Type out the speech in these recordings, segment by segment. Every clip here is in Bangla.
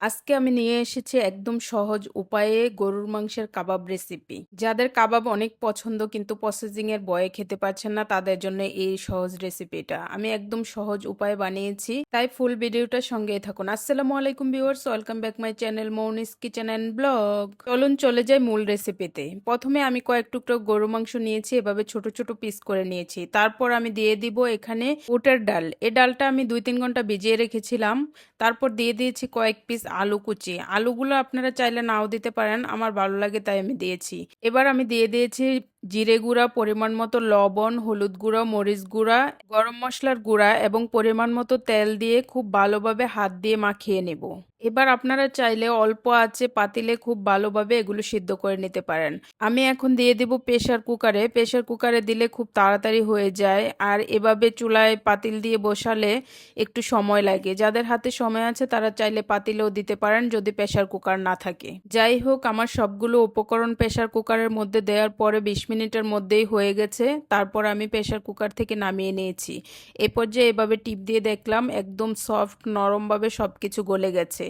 আজকে আমি নিয়ে এসেছি একদম সহজ উপায়ে গরুর মাংসের কাবাব রেসিপি যাদের কাবাব অনেক পছন্দ কিন্তু প্রসেসিং এর বয়ে খেতে পারছেন না, তাদের জন্য এই সহজ রেসিপিটা আমি একদম সহজ উপায়ে বানিয়েছি, তাই ফুল ভিডিওটার সঙ্গে থাকুন। আসসালামু আলাইকুম viewers welcome back my channel Mounis kitchen and blog চলুন চলে যাই মূল রেসিপিতে প্রথমে আমি কয়েক টুকরো গরু মাংস নিয়েছি, এভাবে ছোট ছোট পিস করে নিয়েছি। তারপর আমি দিয়ে দিব এখানে উটের ডাল। এই ডালটা আমি দুই তিন ঘণ্টা ভিজিয়ে রেখেছিলাম। তারপর দিয়ে দিয়েছি কয়েক পিস আলু কুচি। আলুগুলো আপনারা চাইলে নাও দিতে পারেন, আমার ভালো লাগে তাই আমি দিয়েছি। এবার আমি দিয়ে দিয়েছি জিরে গুঁড়া, পরিমাণ মতো লবণ, হলুদ গুঁড়া, মরিচ গুঁড়া, গরম মশলার গুঁড়া এবং পরিমাণ মতো তেল দিয়ে খুব ভালোভাবে হাত দিয়ে মাখিয়ে নেব। এবার আপনারা চাইলে অল্প আছে পাতিলে খুব ভালোভাবে এগুলো সিদ্ধ করে নিতে পারেন। আমি এখন দিয়ে দেব প্রেশার কুকারে। প্রেশার কুকারে দিলে খুব তাড়াতাড়ি হয়ে যায় আর এভাবে চুলায় পাতিল দিয়ে বসালে একটু সময় লাগে। যাদের হাতে সময় আছে তারা চাইলে পাতিলেও দিতে পারেন যদি প্রেশার কুকার না থাকে। যাই হোক, আমার সবগুলো উপকরণ প্রেশার কুকারের মধ্যে দেওয়ার পরে বিশ মিনিটের মধ্যেই হয়ে গেছে। তারপর আমি প্রেশার কুকার থেকে নামিয়ে নিয়েছি। এ পর্যায়ে এভাবে টিপ দিয়ে দেখলাম একদম সফট, নরমভাবে সব কিছু গলে গেছে।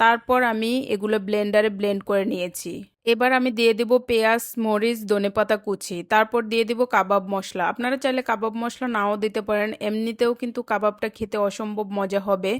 তারপর আমি এগুলো ব্লেন্ডারে ব্লেন্ড করে নিয়েছি। এবার আমি দিয়ে দিব পেঁয়াজ, মরিচ, ধনেপাতা কুচি। তারপর দিয়ে দিব কাবাব মশলা। আপনারা চাইলে কাবাব মশলা নাও দিতে পারেন। এমনিতেও কিন্তু কাবাবটা খেতে অসম্ভব মজা হবে।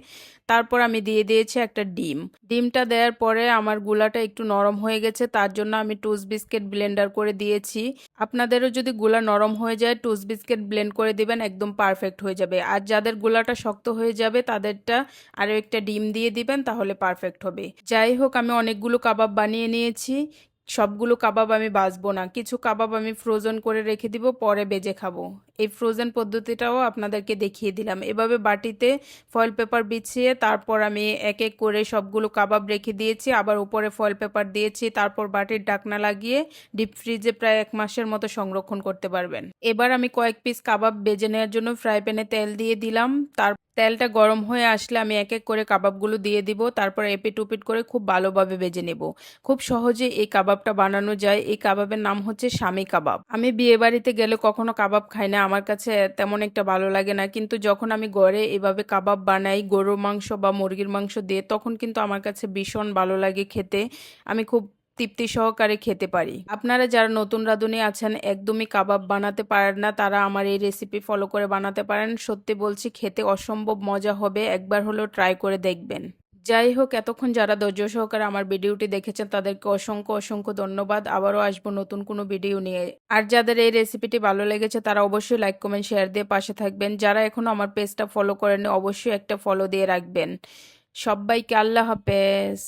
তারপর আমি দিয়ে দিয়েছি একটা ডিম। ডিমটা দেওয়ার পরে আমার গুলাটা একটু নরম হয়ে গেছে। তার জন্য আমি টুস বিস্কিট ব্লেন্ডার করে দিয়েছি। আপনাদেরও যদি গুলা নরম হয়ে যায়, টুস বিস্কিট ব্লেন্ড করে দিবেন, একদম পারফেক্ট হয়ে যাবে। আর যাদের গুলাটা শক্ত হয়ে যাবে, তাদেরটা আরও একটা ডিম দিয়ে দিবেন, তাহলে পারফেক্ট হবে। যাই হোক, আমি অনেকগুলো কাবাব বানিয়ে নিয়েছি। সবগুলো কাবাব আমি বাছবো না। কিছু কাবাব আমি ফ্রোজেন করে রেখে দিব, পরে বেজে খাব। এই ফ্রোজেন পদ্ধতিটাও আপনাদেরকে দেখিয়ে দিলাম। এভাবে বাটিতে ফয়েল পেপার বিছিয়ে তারপর আমি এক এক করে সবগুলো কাবাব রেখে দিয়েছি, আবার উপরে ফয়েল পেপার দিয়েছি, তারপর বাটির ডাকনা লাগিয়ে ডিপ ফ্রিজে প্রায় এক মাসের মতো সংরক্ষণ করতে পারবেন। এবার আমি কয়েক পিস কাবাব বেজে নেওয়ার জন্য ফ্রাই প্যানে তেল দিয়ে দিলাম, তার তেলটা গরম হয়ে আসলে আমি এক এক করে কাবাবগুলো দিয়ে দিব, তারপর এপিট উপিট করে খুব ভালোভাবে বেজে নেব। খুব সহজে এই কাবাবটা বানানো যায়। এই কাবাবের নাম হচ্ছে স্বামী কাবাব। আমি বিয়ে বাড়িতে গেলে কখনো কাবাব খাই না, আমার কাছে তেমন একটা ভালো লাগে না। কিন্তু যখন আমি গড়ে এভাবে কাবাব বানাই, গরুর মাংস বা মুরগির মাংস দিয়ে, তখন কিন্তু আমার কাছে ভীষণ ভালো লাগে খেতে। আমি খুব তৃপ্তি সহকারে খেতে পারি। আপনারা যারা নতুন রাঁধুনি আছেন, একদমই কাবাব বানাতে পারেন না, তারা আমার এই রেসিপি ফলো করে বানাতে পারেন। সত্যি বলছি, খেতে অসম্ভব মজা হবে, একবার হলেও ট্রাই করে দেখবেন। যাই হোক, এতক্ষণ যারা ধৈর্য সহকারে আমার ভিডিওটি দেখেছেন, তাদেরকে অসংখ্য অসংখ্য ধন্যবাদ। আবারও আসব নতুন কোনো ভিডিও নিয়ে। আর যাদের এই রেসিপিটি ভালো লেগেছে, তারা অবশ্যই লাইক কমেন্ট শেয়ার দিয়ে পাশে থাকবেন। যারা এখনও আমার পেজটা ফলো করেন অবশ্যই একটা ফলো দিয়ে রাখবেন। সবাইকে আল্লাহ হাফেজ।